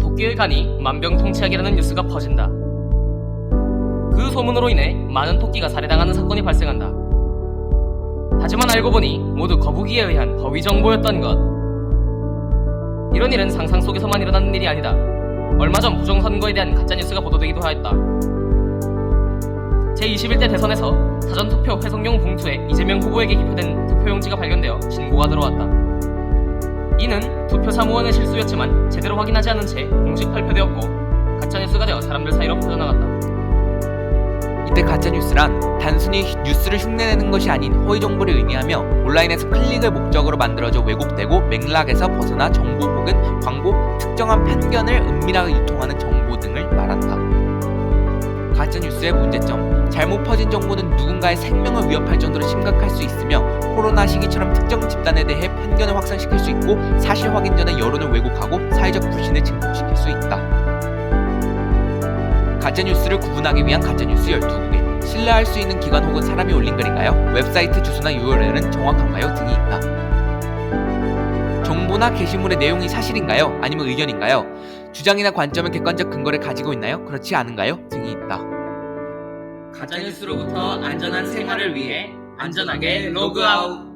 토끼의 간이 만병통치약이라는 뉴스가 퍼진다. 그 소문으로 인해 많은 토끼가 살해당하는 사건이 발생한다. 하지만 알고 보니 모두 거북이에 의한 허위 정보였던 것. 이런 일은 상상 속에서만 일어나는 일이 아니다. 얼마 전 부정선거에 대한 가짜뉴스가 보도되기도 하였다. 제21대 대선에서 사전투표 회송용 봉투에 이재명 후보에게 기표된 투표용지가 발견되어 신고가 들어왔다. 이는 투표 사무원의 실수였지만 제대로 확인하지 않은 채 공식 발표되었고 가짜뉴스가 되어 사람들 사이로 퍼져나갔다. 이때 가짜뉴스란 단순히 뉴스를 흉내내는 것이 아닌 허위 정보를 의미하며 온라인에서 클릭을 목적으로 만들어져 왜곡되고 맥락에서 벗어나 정보 혹은 광고, 특정한 편견을 은밀하게 유통하는 정보 등을 말한다. 가짜뉴스의 문제점 잘못 퍼진 정보는 누군가의 생명을 위협할 정도로 심각할 수 있으며 코로나 시기처럼 특정 집단에 대해 편견을 확산시킬 수 있고 사실 확인 전에 여론을 왜곡하고 사회적 불신을 증폭시킬 수 있다. 가짜뉴스를 구분하기 위한 가짜뉴스 12개 신뢰할 수 있는 기관 혹은 사람이 올린 글인가요? 웹사이트 주소나 URL은 정확한가요? 등이 있다. 정보나 게시물의 내용이 사실인가요? 아니면 의견인가요? 주장이나 관점은 객관적 근거를 가지고 있나요? 그렇지 않은가요? 등이 있다. 가짜뉴스로부터 안전한 생활을 위해 안전하게 로그아웃.